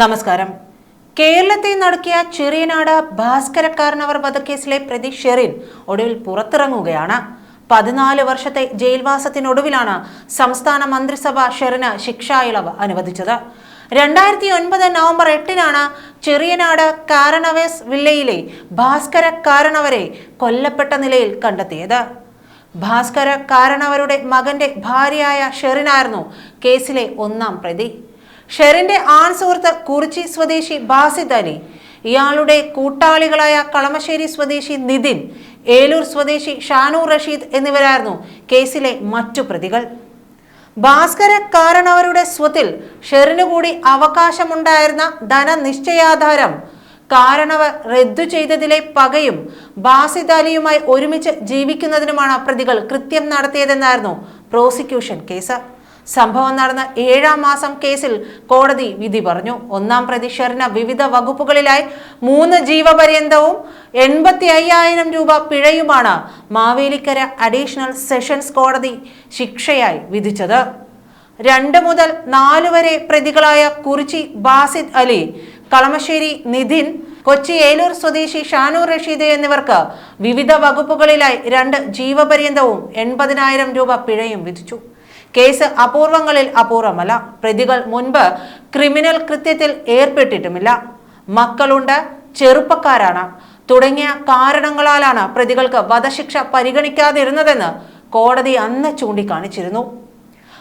നമസ്കാരം. കേരളത്തെ നടക്കിയ ചെറിയനാട് ഭാസ്കരക്കാരനവർ വധക്കേസിലെ പ്രതി ഷെറിൻ ഒടുവിൽ പുറത്തിറങ്ങുകയാണ്. പതിനാല് വർഷത്തെ ജയിൽവാസത്തിനൊടുവിലാണ് സംസ്ഥാന മന്ത്രിസഭ ഷെറിന് ശിക്ഷാ ഇളവ് അനുവദിച്ചത്. രണ്ടായിരത്തി ഒൻപത് നവംബർ എട്ടിനാണ് ചെറിയനാട് കാരണവേസ് വില്ലയിലെ ഭാസ്കര കാരണവരെ കൊല്ലപ്പെട്ട നിലയിൽ കണ്ടെത്തിയത്. ഭാസ്കര കാരണവരുടെ മകന്റെ ഭാര്യയായ ഷെറിനായിരുന്നു കേസിലെ ഒന്നാം പ്രതി. ഷെറിന്റെ ആൺ സുഹൃത്ത് കുറിച്ചി സ്വദേശി ബാസിദ് അലി ഇയാളുടെ കൂട്ടാളികളായ കളമശ്ശേരി സ്വദേശി നിതിൻ ഏലൂർ സ്വദേശി ഷാനൂർ റഷീദ് എന്നിവരായിരുന്നു കേസിലെ മറ്റു പ്രതികൾ. ഭാസ്കര കാരണവരുടെ സ്വത്തിൽ ഷെറിനു കൂടി അവകാശമുണ്ടായിരുന്ന ധനനിശ്ചയാധാരം. കാരണവർ റദ്ദു ചെയ്തതിലെ പകയും ബാസിദ് അലിയുമായി ഒരുമിച്ച് ജീവിക്കുന്നതിനുമാണ് പ്രതികൾ കൃത്യം നടത്തിയതെന്നായിരുന്നു പ്രോസിക്യൂഷൻ കേസ്. സംഭവം നടന്ന ഏഴാം മാസം കേസിൽ കോടതി വിധി പറഞ്ഞു. ഒന്നാം പ്രതി ഷെറിന് വിവിധ വകുപ്പുകളിലായി മൂന്ന് ജീവപര്യന്തവും എൺപത്തി അയ്യായിരം രൂപ പിഴയുമാണ് മാവേലിക്കര അഡീഷണൽ സെഷൻസ് കോടതി ശിക്ഷയായി വിധിച്ചത്. രണ്ട് മുതൽ നാല് വരെ പ്രതികളായ കുറിച്ചി ബാസിദ് അലി കളമശ്ശേരി നിധിൻ കൊച്ചി ഏലൂർ സ്വദേശി ഷാനൂർ റഷീദ് എന്നിവർക്ക് വിവിധ വകുപ്പുകളിലായി രണ്ട് ജീവപര്യന്തവും എൺപതിനായിരം രൂപ പിഴയും വിധിച്ചു. കേസ് അപൂർവങ്ങളിൽ അപൂർവമല്ല. പ്രതികൾ മുൻപ് ക്രിമിനൽ കൃത്യത്തിൽ ഏർപ്പെട്ടിട്ടുമില്ല. മക്കളുണ്ട് ചെറുപ്പക്കാരാണ്. തുടങ്ങിയ കാരണങ്ങളാലാണ് പ്രതികൾക്ക് വധശിക്ഷ പരിഗണിക്കാതിരുന്നതെന്ന് കോടതി അന്ന് ചൂണ്ടിക്കാണിച്ചിരുന്നു.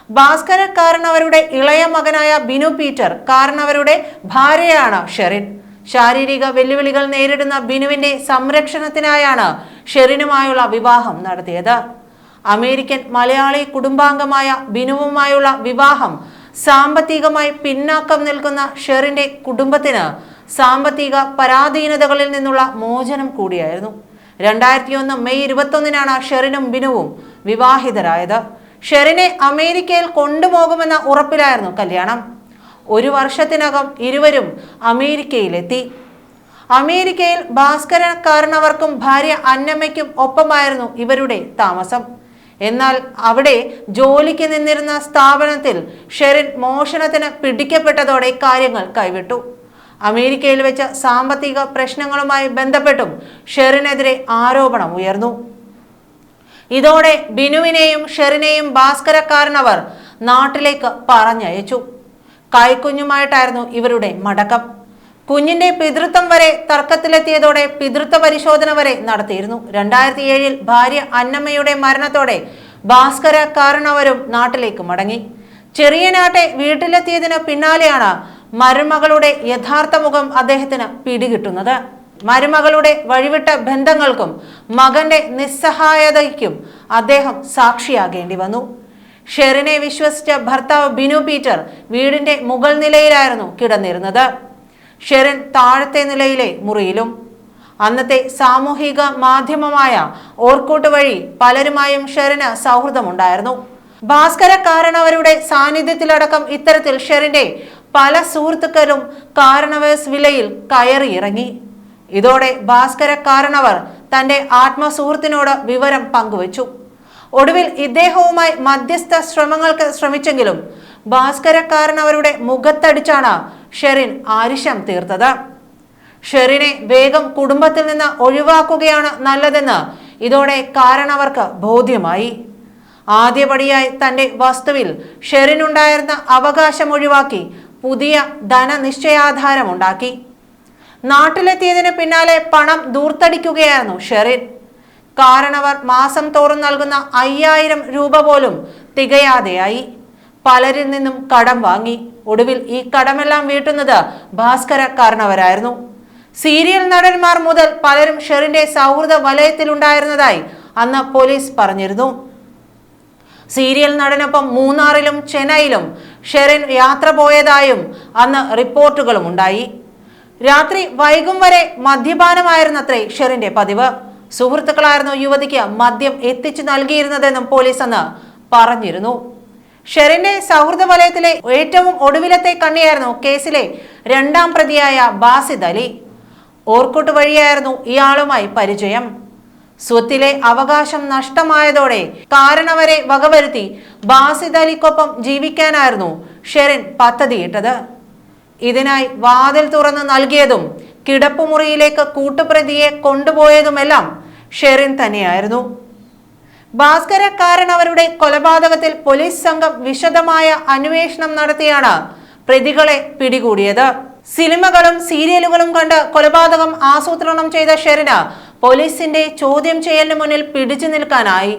ഭാസ്കര കാരണവരുടെ ഇളയ മകനായ ബിനു പീറ്റർ കാരണവരുടെ ഭാര്യയാണ് ഷെറിൻ. ശാരീരിക വെല്ലുവിളികൾ നേരിടുന്ന ബിനുവിന്റെ സംരക്ഷണത്തിനായാണ് ഷെറിനുമായുള്ള വിവാഹം നടത്തിയത്. അമേരിക്കൻ മലയാളി കുടുംബാംഗമായ ബിനുവുമായുള്ള വിവാഹം സാമ്പത്തികമായി പിന്നാക്കം നിൽക്കുന്ന ഷെറിന്റെ കുടുംബത്തിന് സാമ്പത്തിക പരാധീനതകളിൽ നിന്നുള്ള മോചനം കൂടിയായിരുന്നു. രണ്ടായിരത്തി ഒന്ന് മെയ് ഇരുപത്തൊന്നിനാണ് ഷെറിനും ബിനുവും വിവാഹിതരായത്. ഷെറിനെ അമേരിക്കയിൽ കൊണ്ടുപോകുമെന്ന ഉറപ്പിലായിരുന്നു കല്യാണം. ഒരു വർഷത്തിനകം ഇരുവരും അമേരിക്കയിലെത്തി. അമേരിക്കയിൽ ഭാസ്കരക്കാരനവർക്കും ഭാര്യ അന്നമ്മയ്ക്കും ഒപ്പമായിരുന്നു ഇവരുടെ താമസം. എന്നാൽ അവിടെ ജോലിക്ക് നിന്നിരുന്ന സ്ഥാപനത്തിൽ ഷെറിൻ മോഷണത്തിന് പിടിക്കപ്പെട്ടതോടെ കാര്യങ്ങൾ കൈവിട്ടു. അമേരിക്കയിൽ വെച്ച സാമ്പത്തിക പ്രശ്നങ്ങളുമായി ബന്ധപ്പെട്ടും ഷെറിനെതിരെ ആരോപണം ഉയർന്നു. ഇതോടെ ബിനുവിനെയും ഷെറിനെയും ഭാസ്കരക്കാരനവർ നാട്ടിലേക്ക് പറഞ്ഞയച്ചു. കൈക്കുഞ്ഞുമായിട്ടായിരുന്നു ഇവരുടെ മടക്കം. കുഞ്ഞിന്റെ പിതൃത്വം വരെ തർക്കത്തിലെത്തിയതോടെ പിതൃത്വ പരിശോധന വരെ നടത്തിയിരുന്നു. രണ്ടായിരത്തി ഏഴിൽ ഭാര്യ അന്നമ്മയുടെ മരണത്തോടെ ഭാസ്കര കാരണവരും നാട്ടിലേക്ക് മടങ്ങി. ചെറിയ നാട്ടെ വീട്ടിലെത്തിയതിന് പിന്നാലെയാണ് മരുമകളുടെ യഥാർത്ഥ മുഖം അദ്ദേഹത്തിന് പിടികിട്ടുന്നത്. മരുമകളുടെ വഴിവിട്ട ബന്ധങ്ങൾക്കും മകന്റെ നിസ്സഹായതയ്ക്കും അദ്ദേഹം സാക്ഷിയാകേണ്ടി വന്നു. ഷെറിനെ വിശ്വസിച്ച ഭർത്താവ് ബിനു പീറ്റർ വീടിന്റെ മുകൾ നിലയിലായിരുന്നു കിടന്നിരുന്നത്. ഷെറിൻ താഴത്തെ നിലയിലെ മുറിയിലും. അന്നത്തെ സാമൂഹിക മാധ്യമമായ ഓർക്കൂട്ട് വഴി പലരുമായും ഷെറിന് സൗഹൃദമുണ്ടായിരുന്നു. ഭാസ്കരക്കാരണവരുടെ സാന്നിധ്യത്തിലടക്കം ഇത്തരത്തിൽ ഷെറിന്റെ പല സുഹൃത്തുക്കളും കാരണവേഴ്സ് വിലയിൽ കയറിയിറങ്ങി. ഇതോടെ ഭാസ്കരക്കാരണവർ തന്റെ ആത്മസുഹൃത്തിനോട് വിവരം പങ്കുവച്ചു. ഒടുവിൽ ഇദ്ദേഹവുമായി മധ്യസ്ഥ ശ്രമങ്ങൾക്ക് ശ്രമിച്ചെങ്കിലും ഭാസ്കരക്കാരനവരുടെ മുഖത്തടിച്ചാണ് ഷെറിൻ ആരിശം തീർത്തത്. ഷെറിനെ വേഗം കുടുംബത്തിൽ നിന്ന് ഒഴിവാക്കുകയാണ് നല്ലതെന്ന് ഇതോടെ കാരണവർക്ക് ബോധ്യമായി. ആദ്യപടിയായി തന്റെ വസ്തുവിൽ ഷെറിനുണ്ടായിരുന്ന അവകാശം ഒഴിവാക്കി പുതിയ ധനനിശ്ചയാധാരമുണ്ടാക്കി. നാട്ടിലെത്തിയതിന് പിന്നാലെ പണം ദൂർത്തടിക്കുകയായിരുന്നു ഷെറിൻ. കാരണവർ മാസം തോറും നൽകുന്ന അയ്യായിരം രൂപ പോലും തികയാതെയായി. പലരിൽ നിന്നും കടം വാങ്ങി. ഒടുവിൽ ഈ കടമെല്ലാം വീട്ടുന്നത് ഭാസ്കര കാരണവരായിരുന്നു സീരിയൽ നടന്മാർ മുതൽ പലരും ഷെറിന്റെ സൗഹൃദ വലയത്തിലുണ്ടായിരുന്നതായി അന്ന് പോലീസ് പറഞ്ഞിരുന്നു. സീരിയൽ നടനൊപ്പം മൂന്നാറിലും ചെന്നൈയിലും ഷെറിൻ യാത്ര പോയതായും അന്ന് റിപ്പോർട്ടുകളും ഉണ്ടായി. രാത്രി വൈകും വരെ മദ്യപാനമായിരുന്നത്രേ ഷെറിന്റെ പതിവ്. സുഹൃത്തുക്കളായിരുന്നു യുവതിക്ക് മദ്യം എത്തിച്ചു നൽകിയിരുന്നതെന്നും പോലീസ് അന്ന് പറഞ്ഞിരുന്നു. ഷെറിന്റെ സൗഹൃദ വലയത്തിലെ ഏറ്റവും ഒടുവിലത്തെ കണ്ണിയായിരുന്നു കേസിലെ രണ്ടാം പ്രതിയായ ബാസിദ് അലി. ഓർക്കുട്ട് വഴിയായിരുന്നു ഇയാളുമായി പരിചയം. സ്വത്തിലെ അവകാശം നഷ്ടമായതോടെ കാരണവരെ വകവരുത്തി ബാസിദ് അലിക്കൊപ്പം ജീവിക്കാനായിരുന്നു ഷെറിൻ പദ്ധതിയിട്ടത്. ഇതിനായി വാതിൽ തുറന്ന് നൽകിയതും കിടപ്പുമുറിയിലേക്ക് കൂട്ടുപ്രതിയെ കൊണ്ടുപോയതുമെല്ലാം ഷെറിൻ തന്നെയായിരുന്നു. ഭാസ്കരക്കാരൻ അവരുടെ കൊലപാതകത്തിൽ പോലീസ് സംഘം വിശദമായ അന്വേഷണം നടത്തിയാണ് പ്രതികളെ പിടികൂടിയത്. സിനിമകളും സീരിയലുകളും കണ്ട് കൊലപാതകം ആസൂത്രണം ചെയ്ത ഷെറിന് പോലീസിന്റെ ചോദ്യം ചെയ്യലിന് മുന്നിൽ പിടിച്ചു നിൽക്കാനായി.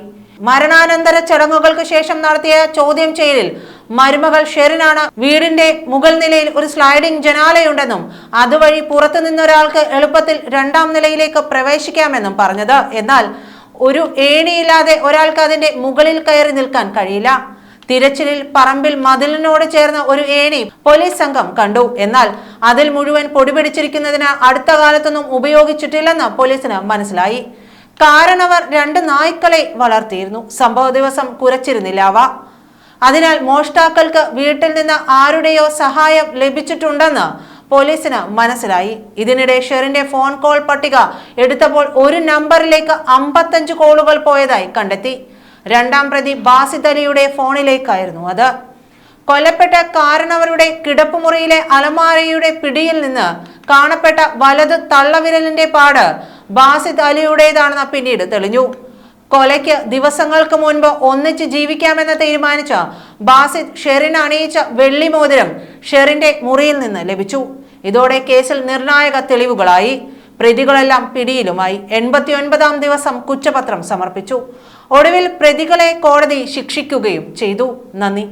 മരണാനന്തര ചടങ്ങുകൾക്ക് ശേഷം നടത്തിയ ചോദ്യം ചെയ്യലിൽ മരുമകൾ ഷെറിനാണ് വീടിന്റെ മുകൾ നിലയിൽ ഒരു സ്ലൈഡിംഗ് ജനാലയുണ്ടെന്നും അതുവഴി പുറത്തു നിന്നൊരാൾക്ക് എളുപ്പത്തിൽ രണ്ടാം നിലയിലേക്ക് പ്രവേശിക്കാമെന്നും പറഞ്ഞത്. എന്നാൽ ഒരു ഏണിയില്ലാതെ ഒരാൾക്ക് അതിന്റെ മുകളിൽ കയറി നിൽക്കാൻ കഴിയില്ല. തിരച്ചിലിൽ പറമ്പിൽ മതിലിനോട് ചേർന്ന ഒരു ഏണി പോലീസ് സംഘം കണ്ടു. എന്നാൽ അതിൽ മുഴുവൻ പൊടിപിടിച്ചിരിക്കുന്നതിന് അടുത്ത കാലത്തൊന്നും ഉപയോഗിച്ചിട്ടില്ലെന്ന് പോലീസിന് മനസ്സിലായി. കാരണവർ രണ്ട് നായ്ക്കളെ വളർത്തിയിരുന്നു. സംഭവ ദിവസം കുരച്ചിരുന്നില്ല അവ. അതിനാൽ മോഷ്ടാക്കൾക്ക് വീട്ടിൽ നിന്ന് ആരുടെയോ സഹായം ലഭിച്ചിട്ടുണ്ടെന്ന് പോലീസിന് മനസ്സിലായി. ഇതിനിടെ ഷെറിന്റെ ഫോൺ കോൾ പട്ടിക എടുത്തപ്പോൾ ഒരു നമ്പറിലേക്ക് അമ്പത്തഞ്ച് കോളുകൾ പോയതായി കണ്ടെത്തി. രണ്ടാം പ്രതി ബാസിദ് അലിയുടെ ഫോണിലേക്കായിരുന്നു അത്. കൊല്ലപ്പെട്ട കാരണവരുടെ കിടപ്പുമുറിയിലെ അലമാരയുടെ പിടിയിൽ നിന്ന് കാണപ്പെട്ട വലത് തള്ളവിരലിന്റെ പാട് ബാസിദ് അലിയുടേതാണെന്ന് പിന്നീട് തെളിഞ്ഞു. കൊലയ്ക്ക് ദിവസങ്ങൾക്ക് മുൻപ് ഒന്നിച്ച് ജീവിക്കാമെന്ന് തീരുമാനിച്ച ബാസിദ് ഷെറിൻ അണിയിച്ച വെള്ളിമോതിരം ഷെറിന്റെ മുറിയിൽ നിന്ന് ലഭിച്ചു. ഇതോടെ കേസിൽ നിർണായക തെളിവുകളായി. പ്രതികളെല്ലാം പിടിയിലുമായി. എൺപത്തി ഒൻപതാം ദിവസം കുറ്റപത്രം സമർപ്പിച്ചു. ഒടുവിൽ പ്രതികളെ കോടതി ശിക്ഷിക്കുകയും ചെയ്തു. നന്ദി.